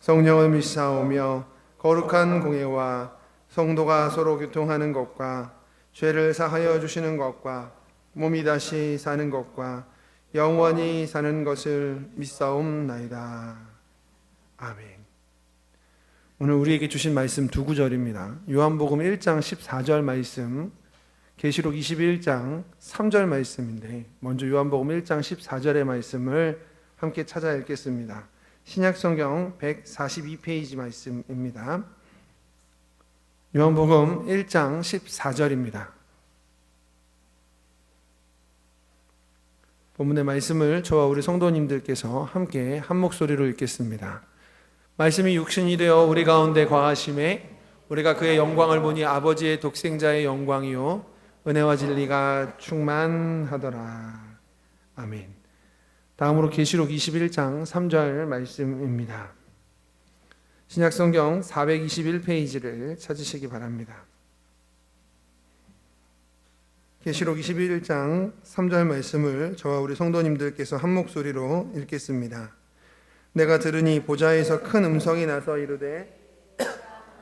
성령을 믿사오며 거룩한 공예와 성도가 서로 교통하는 것과 죄를 사하여 주시는 것과 몸이 다시 사는 것과 영원히 사는 것을 믿사옵나이다. 아멘. 오늘 우리에게 주신 말씀 두 구절입니다. 요한복음 1장 14절 말씀, 계시록 21장 3절 말씀인데 먼저 요한복음 1장 14절의 말씀을 함께 찾아 읽겠습니다. 신약 성경 142페이지 말씀입니다. 요한복음 1장 14절입니다. 본문의 말씀을 저와 우리 성도님들께서 함께 한 목소리로 읽겠습니다. 말씀이 육신이 되어 우리 가운데 과하심에 우리가 그의 영광을 보니 아버지의 독생자의 영광이요 은혜와 진리가 충만하더라. 아멘. 다음으로 계시록 21장 3절 말씀입니다. 신약 성경 421페이지를 찾으시기 바랍니다. 계시록 21장 3절 말씀을 저와 우리 성도님들께서 한 목소리로 읽겠습니다. 내가 들으니 보좌에서 큰 음성이 나서 이르되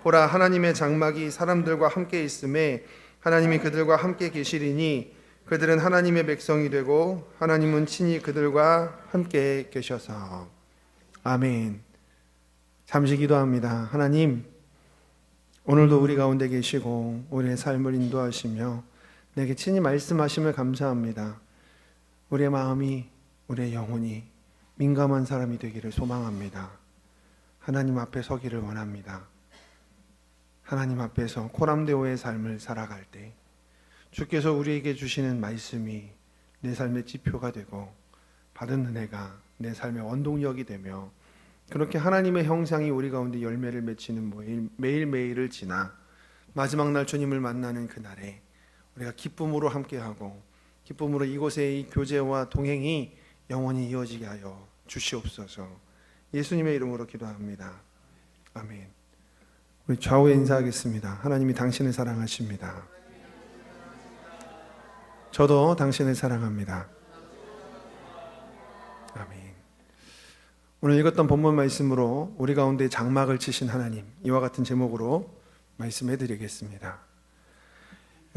보라 하나님의 장막이 사람들과 함께 있음에 하나님이 그들과 함께 계시리니 그들은 하나님의 백성이 되고 하나님은 친히 그들과 함께 계셔서 아멘. 잠시 기도합니다. 하나님 오늘도 우리 가운데 계시고 우리의 삶을 인도하시며 내게 친히 말씀하심을 감사합니다. 우리의 마음이 우리의 영혼이 민감한 사람이 되기를 소망합니다. 하나님 앞에 서기를 원합니다. 하나님 앞에서 코람데오의 삶을 살아갈 때 주께서 우리에게 주시는 말씀이 내 삶의 지표가 되고 받은 은혜가 내 삶의 원동력이 되며 그렇게 하나님의 형상이 우리 가운데 열매를 맺히는 매일, 매일매일을 지나 마지막 날 주님을 만나는 그날에 우리가 기쁨으로 함께하고 기쁨으로 이곳의 이 교제와 동행이 영원히 이어지게 하여 주시옵소서 예수님의 이름으로 기도합니다. 아멘. 우리 좌우에 인사하겠습니다. 하나님이 당신을 사랑하십니다. 저도 당신을 사랑합니다. 아멘. 오늘 읽었던 본문 말씀으로 우리 가운데 장막을 치신 하나님 이와 같은 제목으로 말씀해 드리겠습니다.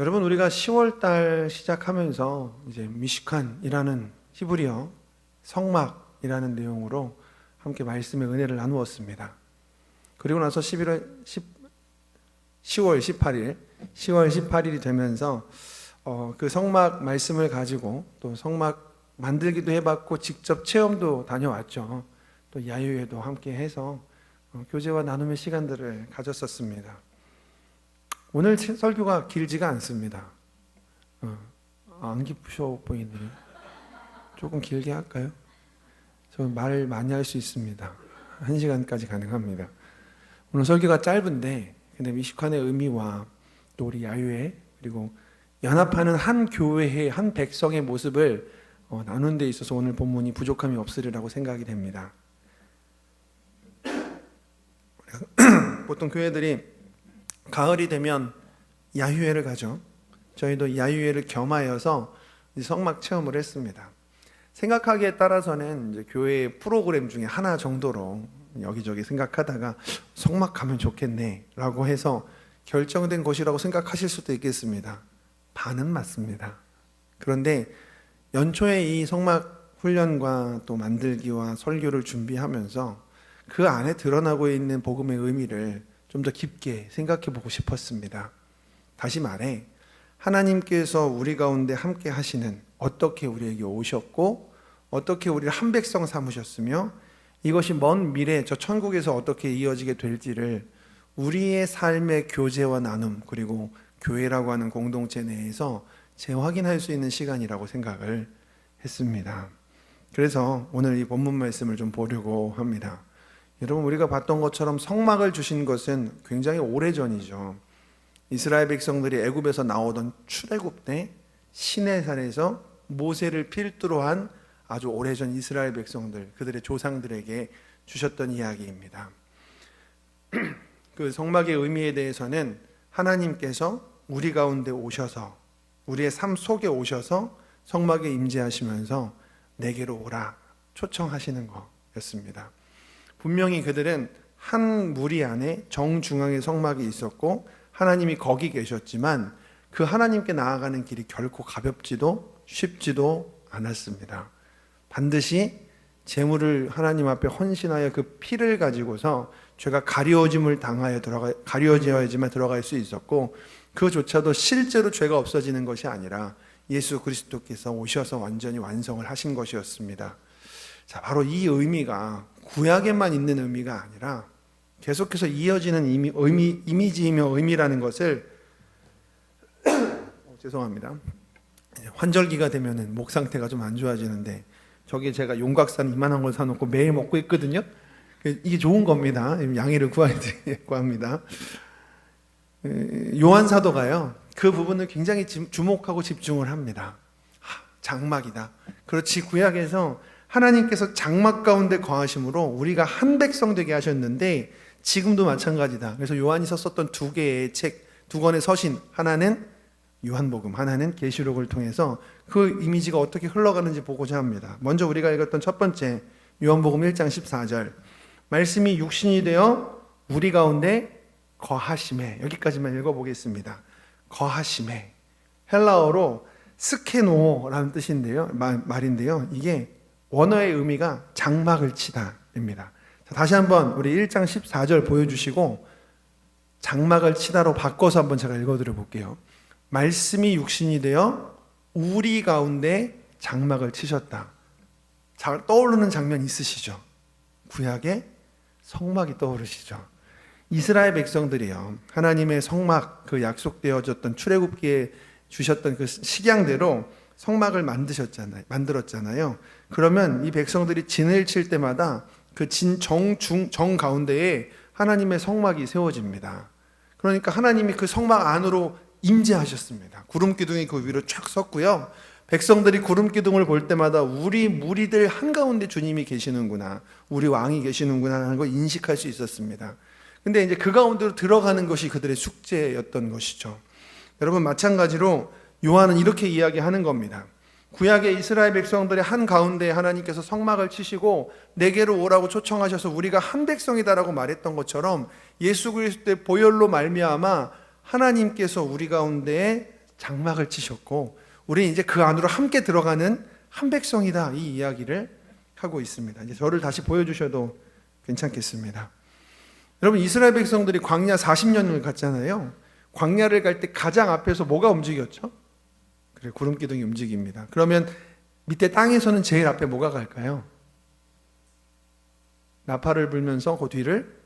여러분 우리가 10월 달 시작하면서 이제 미시칸이라는 히브리어 성막이라는 내용으로 함께 말씀의 은혜를 나누었습니다. 그리고 나서 11월 10, 10월 18일 10월 18일이 되면서 어, 그 성막 말씀을 가지고 또 성막 만들기도 해봤고 직접 체험도 다녀왔죠. 또 야유회도 함께 해서 어, 교제와 나눔의 시간들을 가졌었습니다. 오늘 설교가 길지가 않습니다. 어, 안 기쁘셔 보이네요. 조금 길게 할까요? 저말 많이 할 수 있습니다. 한 시간까지 가능합니다. 오늘 설교가 짧은데, 근데 미식환의 의미와 또 우리 야유회 그리고 연합하는 한 교회의 한 백성의 모습을 어, 나눈 데 있어서 오늘 본문이 부족함이 없으리라고 생각이 됩니다. 보통 교회들이 가을이 되면 야유회를 가죠. 저희도 야유회를 겸하여서 성막 체험을 했습니다. 생각하기에 따라서는 교회 프로그램 중에 하나 정도로 여기저기 생각하다가 성막 가면 좋겠네라고 해서 결정된 것이라고 생각하실 수도 있겠습니다. 반은 맞습니다. 그런데 연초에 이 성막 훈련과 또 만들기와 설교를 준비하면서 그 안에 드러나고 있는 복음의 의미를 좀 더 깊게 생각해 보고 싶었습니다. 다시 말해, 하나님께서 우리 가운데 함께 하시는 어떻게 우리에게 오셨고, 어떻게 우리를 한 백성 삼으셨으며, 이것이 먼 미래 저 천국에서 어떻게 이어지게 될지를 우리의 삶의 교제와 나눔, 그리고 교회라고 하는 공동체 내에서 재확인할 수 있는 시간이라고 생각을 했습니다. 그래서 오늘 이 본문 말씀을 좀 보려고 합니다. 여러분 우리가 봤던 것처럼 성막을 주신 것은 굉장히 오래전이죠. 이스라엘 백성들이 애굽에서 나오던 출애굽 때 시내산에서 모세를 필두로 한 아주 오래전 이스라엘 백성들 그들의 조상들에게 주셨던 이야기입니다. 그 성막의 의미에 대해서는 하나님께서 우리 가운데 오셔서 우리의 삶 속에 오셔서 성막에 임재하시면서 내게로 오라 초청하시는 거였습니다. 분명히 그들은 한 무리 안에 정중앙에 성막이 있었고 하나님이 거기 계셨지만 그 하나님께 나아가는 길이 결코 가볍지도 쉽지도 않았습니다. 반드시 재물을 하나님 앞에 헌신하여 그 피를 가지고서 죄가 가려짐을 당하여 들어가 가려져야지만 들어갈 수 있었고 그조차도 실제로 죄가 없어지는 것이 아니라 예수 그리스도께서 오셔서 완전히 완성을 하신 것이었습니다. 자, 바로 이 의미가 구약에만 있는 의미가 아니라 계속해서 이어지는 의미, 의미 이미지이며 의미라는 것을 어, 죄송합니다. 환절기가 되면은 목 상태가 좀 안 좋아지는데 저기 제가 용각산 이만한 걸 사놓고 매일 먹고 있거든요. 이게 좋은 겁니다. 양해를 구하고 합니다. 요한 사도가요. 그 부분을 굉장히 주목하고 집중을 합니다. 장막이다. 그렇지 구약에서 하나님께서 장막 가운데 거하심으로 우리가 한 백성 되게 하셨는데 지금도 마찬가지다. 그래서 요한이 썼었던 두 개의 책, 두 권의 서신 하나는 요한복음, 하나는 계시록을 통해서 그 이미지가 어떻게 흘러가는지 보고자 합니다. 먼저 우리가 읽었던 첫 번째 요한복음 1장 14절. 말씀이 육신이 되어 우리 가운데 거하심에 여기까지만 읽어 보겠습니다. 거하심에 헬라어로 스케노라는 뜻인데요. 말, 말인데요. 이게 원어의 의미가 장막을 치다입니다. 다시 한번 우리 1장 14절 보여주시고 장막을 치다로 바꿔서 한번 제가 읽어드려 볼게요. 말씀이 육신이 되어 우리 가운데 장막을 치셨다. 잘 떠오르는 장면 있으시죠? 구약의 성막이 떠오르시죠? 이스라엘 백성들이요. 하나님의 성막 그 약속되어졌던 출애굽기에 주셨던 그 식양대로 성막을 만드셨잖아요. 만들었잖아요. 그러면 이 백성들이 진을 칠 때마다 그 진 정중 정 가운데에 하나님의 성막이 세워집니다. 그러니까 하나님이 그 성막 안으로 임재하셨습니다. 구름 기둥이 그 위로 쫙 섰고요. 백성들이 구름 기둥을 볼 때마다 우리 무리들 한가운데 주님이 계시는구나. 우리 왕이 계시는구나 하는 걸 인식할 수 있었습니다. 근데 이제 그 가운데로 들어가는 것이 그들의 숙제였던 것이죠. 여러분 마찬가지로 요한은 이렇게 이야기하는 겁니다. 구약의 이스라엘 백성들의 한 가운데 하나님께서 성막을 치시고 내게로 오라고 초청하셔서 우리가 한 백성이다라고 말했던 것처럼 예수 그리스도의 보혈로 말미암아 하나님께서 우리 가운데에 장막을 치셨고 우리는 이제 그 안으로 함께 들어가는 한 백성이다 이 이야기를 하고 있습니다. 이제 저를 다시 보여주셔도 괜찮겠습니다. 여러분 이스라엘 백성들이 광야 40년을 갔잖아요. 광야를 갈 때 가장 앞에서 뭐가 움직였죠? 그래 구름 기둥이 움직입니다. 그러면 밑에 땅에서는 제일 앞에 뭐가 갈까요? 나팔을 불면서 그 뒤를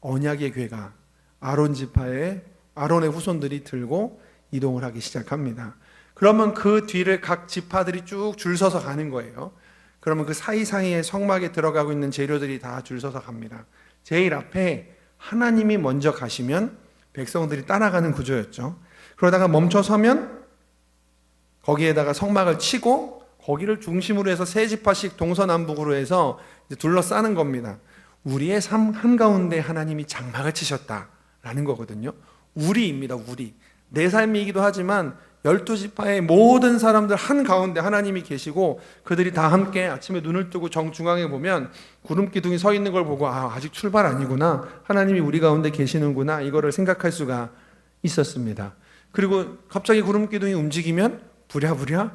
언약의 괴가 아론 지파의 아론의 후손들이 들고 이동을 하기 시작합니다. 그러면 그 뒤를 각 지파들이 쭉 줄 서서 가는 거예요. 그러면 그 사이사이에 성막에 들어가고 있는 재료들이 다 줄 서서 갑니다. 제일 앞에 하나님이 먼저 가시면 백성들이 따라가는 구조였죠. 그러다가 멈춰 서면 거기에다가 성막을 치고 거기를 중심으로 해서 세 지파씩 동서남북으로 해서 둘러싸는 겁니다. 우리의 삶 한가운데 하나님이 장막을 치셨다라는 거거든요. 우리입니다, 우리. 내 삶이기도 하지만 열두 지파의 모든 사람들 한 가운데 하나님이 계시고 그들이 다 함께 아침에 눈을 뜨고 정 중앙에 보면 구름 기둥이 서 있는 걸 보고 아, 아직 출발 아니구나. 하나님이 우리 가운데 계시는구나. 이거를 생각할 수가 있었습니다. 그리고 갑자기 구름 기둥이 움직이면 부랴부랴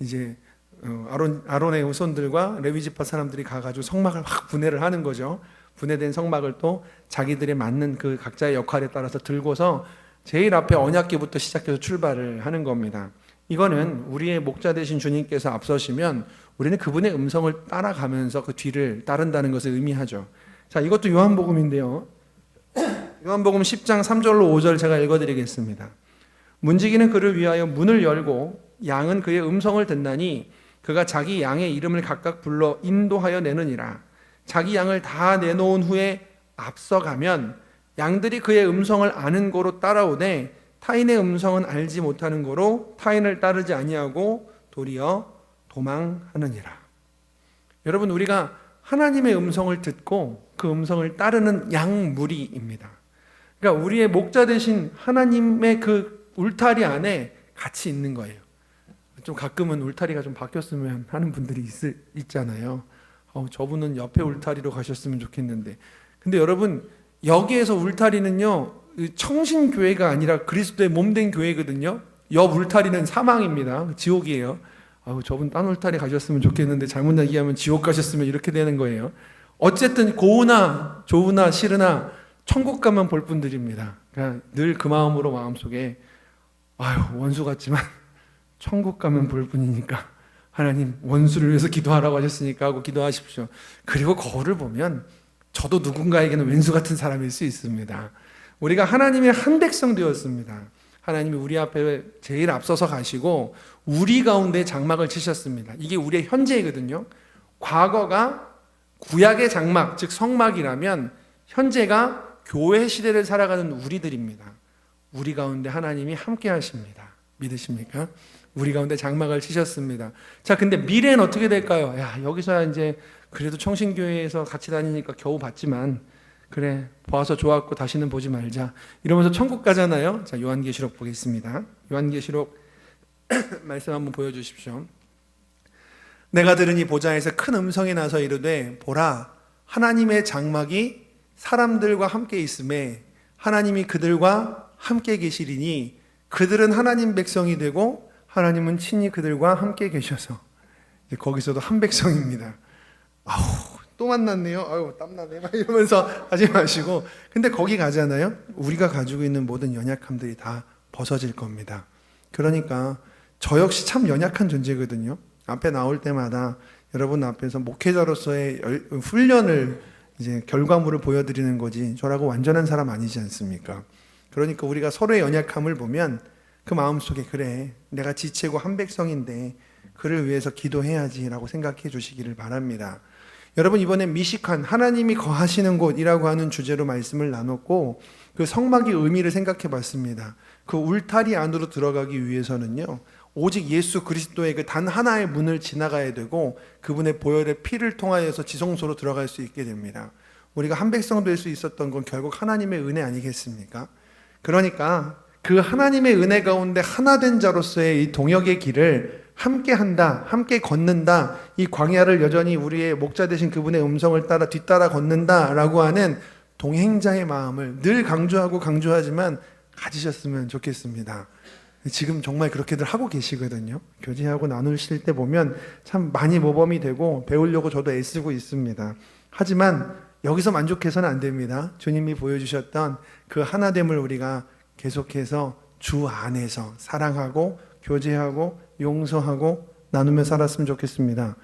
이제 어, 아론 아론의 후손들과 레위 지파 사람들이 가가지고 성막을 확 분해를 하는 거죠. 분해된 성막을 또 자기들의 맞는 그 각자의 역할에 따라서 들고서 제일 앞에 언약기부터 시작해서 출발을 하는 겁니다. 이거는 우리의 목자 되신 주님께서 앞서시면 우리는 그분의 음성을 따라가면서 그 뒤를 따른다는 것을 의미하죠. 자, 이것도 요한복음인데요. 요한복음 10장 3절로 5절 제가 읽어드리겠습니다. 문지기는 그를 위하여 문을 열고 양은 그의 음성을 듣나니 그가 자기 양의 이름을 각각 불러 인도하여 내느니라. 자기 양을 다 내놓은 후에 앞서가면 양들이 그의 음성을 아는 거로 따라오되 타인의 음성은 알지 못하는 거로 타인을 따르지 아니하고 도리어 도망하느니라. 여러분 우리가 하나님의 음성을 듣고 그 음성을 따르는 양 무리입니다. 그러니까 우리의 목자 되신 하나님의 그 울타리 안에 같이 있는 거예요. 좀 가끔은 울타리가 좀 바뀌었으면 하는 분들이 있, 있잖아요. 어, 저분은 옆에 울타리로 가셨으면 좋겠는데. 근데 여러분 여기에서 울타리는요 청신교회가 아니라 그리스도의 몸된 교회거든요. 옆 울타리는 사망입니다. 지옥이에요. 아우 저분 딴 울타리 가셨으면 좋겠는데 잘못 얘기하면 지옥 가셨으면 이렇게 되는 거예요. 어쨌든 고우나 좋으나 싫으나 천국 가면 볼 분들입니다. 그러니까 늘 그 마음으로 마음속에 아유 원수 같지만 천국 가면 볼 뿐이니까 하나님 원수를 위해서 기도하라고 하셨으니까 하고 기도하십시오. 그리고 거울을 보면 저도 누군가에게는 왼수 같은 사람일 수 있습니다. 우리가 하나님의 한 백성 되었습니다. 하나님이 우리 앞에 제일 앞서서 가시고 우리 가운데 장막을 치셨습니다. 이게 우리의 현재거든요. 과거가 구약의 장막, 즉 성막이라면 현재가 교회 시대를 살아가는 우리들입니다. 우리 가운데 하나님이 함께 하십니다. 믿으십니까? 우리 가운데 장막을 치셨습니다. 자, 근데 미래는 어떻게 될까요? 야, 여기서야 이제 그래도 청신교회에서 같이 다니니까 겨우 봤지만 그래 봐서 좋았고 다시는 보지 말자 이러면서 천국 가잖아요. 자 요한계시록 보겠습니다. 요한계시록 말씀 한번 보여주십시오. 내가 들으니 보좌에서 큰 음성이 나서 이르되 보라 하나님의 장막이 사람들과 함께 있음에 하나님이 그들과 함께 계시리니 그들은 하나님 백성이 되고 하나님은 친히 그들과 함께 계셔서 거기서도 한 백성입니다. 아우 또 만났네요. 아유 땀나네. 막 이러면서 하지 마시고 근데 거기 가잖아요. 우리가 가지고 있는 모든 연약함들이 다 벗어질 겁니다. 그러니까 저 역시 참 연약한 존재거든요. 앞에 나올 때마다 여러분 앞에서 목회자로서의 훈련을 이제 결과물을 보여드리는 거지 저라고 완전한 사람 아니지 않습니까? 그러니까 우리가 서로의 연약함을 보면 그 마음속에 그래 내가 지체고 한 백성인데 그를 위해서 기도해야지라고 생각해 주시기를 바랍니다. 여러분 이번에 미식한 하나님이 거하시는 곳이라고 하는 주제로 말씀을 나눴고 그 성막의 의미를 생각해 봤습니다. 그 울타리 안으로 들어가기 위해서는요. 오직 예수 그리스도의 그 단 하나의 문을 지나가야 되고 그분의 보혈의 피를 통하여서 지성소로 들어갈 수 있게 됩니다. 우리가 한 백성 될 수 있었던 건 결국 하나님의 은혜 아니겠습니까? 그러니까 그 하나님의 은혜 가운데 하나 된 자로서의 이 동역의 길을 함께 한다, 함께 걷는다, 이 광야를 여전히 우리의 목자 되신 그분의 음성을 따라 뒤따라 걷는다라고 하는 동행자의 마음을 늘 강조하고 강조하지만 가지셨으면 좋겠습니다. 지금 정말 그렇게들 하고 계시거든요. 교제하고 나누실 때 보면 참 많이 모범이 되고 배우려고 저도 애쓰고 있습니다. 하지만 여기서 만족해서는 안 됩니다. 주님이 보여주셨던 그 하나됨을 우리가 계속해서 주 안에서 사랑하고 교제하고 용서하고 나누며 살았으면 좋겠습니다.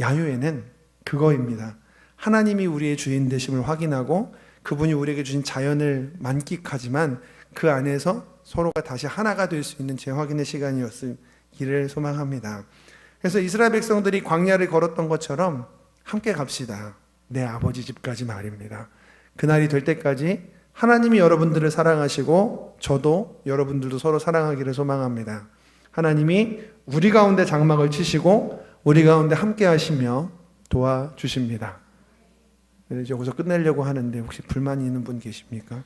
야유에는 그거입니다. 하나님이 우리의 주인 되심을 확인하고 그분이 우리에게 주신 자연을 만끽하지만 그 안에서 서로가 다시 하나가 될 수 있는 재확인의 시간이었기를 소망합니다. 그래서 이스라엘 백성들이 광야를 걸었던 것처럼 함께 갑시다. 내 아버지 집까지 말입니다. 그날이 될 때까지 하나님이 여러분들을 사랑하시고 저도 여러분들도 서로 사랑하기를 소망합니다. 하나님이 우리 가운데 장막을 치시고 우리 가운데 함께 하시며 도와주십니다. 이제 여기서 끝내려고 하는데 혹시 불만이 있는 분 계십니까?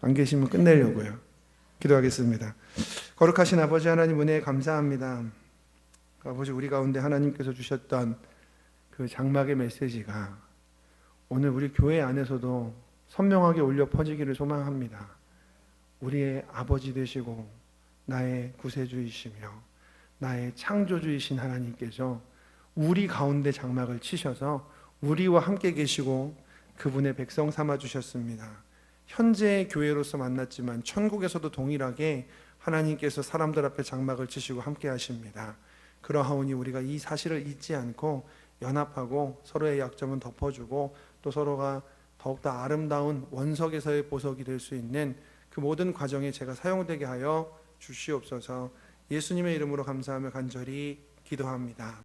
안 계시면 끝내려고요. 기도하겠습니다. 거룩하신 아버지 하나님 은혜에 감사합니다. 아버지 우리 가운데 하나님께서 주셨던 그 장막의 메시지가 오늘 우리 교회 안에서도 선명하게 울려 퍼지기를 소망합니다. 우리의 아버지 되시고 나의 구세주이시며 나의 창조주이신 하나님께서 우리 가운데 장막을 치셔서 우리와 함께 계시고 그분의 백성 삼아 주셨습니다. 현재의 교회로서 만났지만 천국에서도 동일하게 하나님께서 사람들 앞에 장막을 치시고 함께 하십니다. 그러하오니 우리가 이 사실을 잊지 않고 연합하고 서로의 약점은 덮어주고 또 서로가 더욱더 아름다운 원석에서의 보석이 될 수 있는 그 모든 과정에 제가 사용되게 하여 주시옵소서 예수님의 이름으로 감사하며 간절히 기도합니다.